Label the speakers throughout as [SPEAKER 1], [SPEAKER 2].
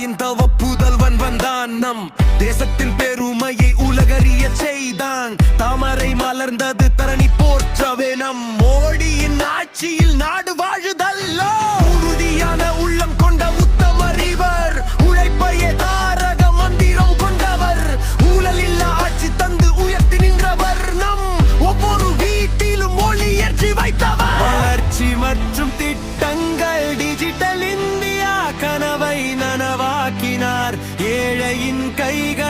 [SPEAKER 1] தாயின் தவ புதல்வன் வந்தான் நம் தேசத்தின் பெருமையை உலகறிய செய்தான். தாமரை மலர்ந்தது தரணி போற்றவே நம் மோடியின் ஆட்சியில் நாடு வாழுதல்லோ. உறுதியான உள்ளம் கொண்ட உத்தமர் இவர். உழைப்பையே தாரக மந்திரம் கொண்டவர். ஊழல் ஆட்சி தந்து உயர்த்தி நின்றவர். நம் ஒவ்வொரு வீட்டிலும் மொழி ஏற்றி வைத்தவர். வளர்ச்சி மற்றும் திட்டங்கள் டிஜிட்டல் இந்தியா கனவை ஏழையின் கைகள்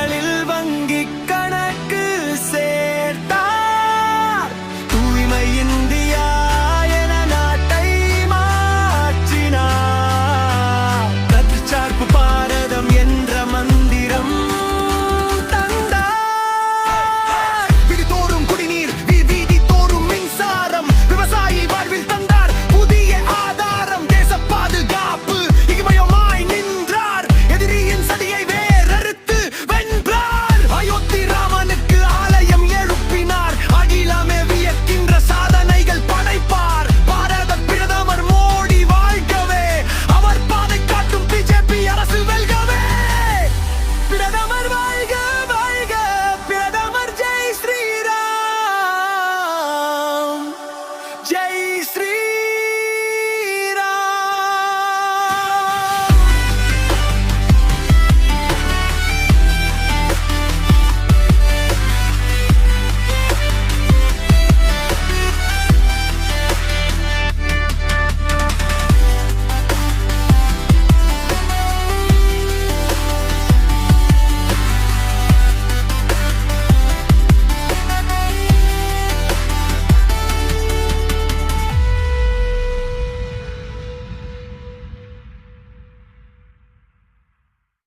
[SPEAKER 1] street.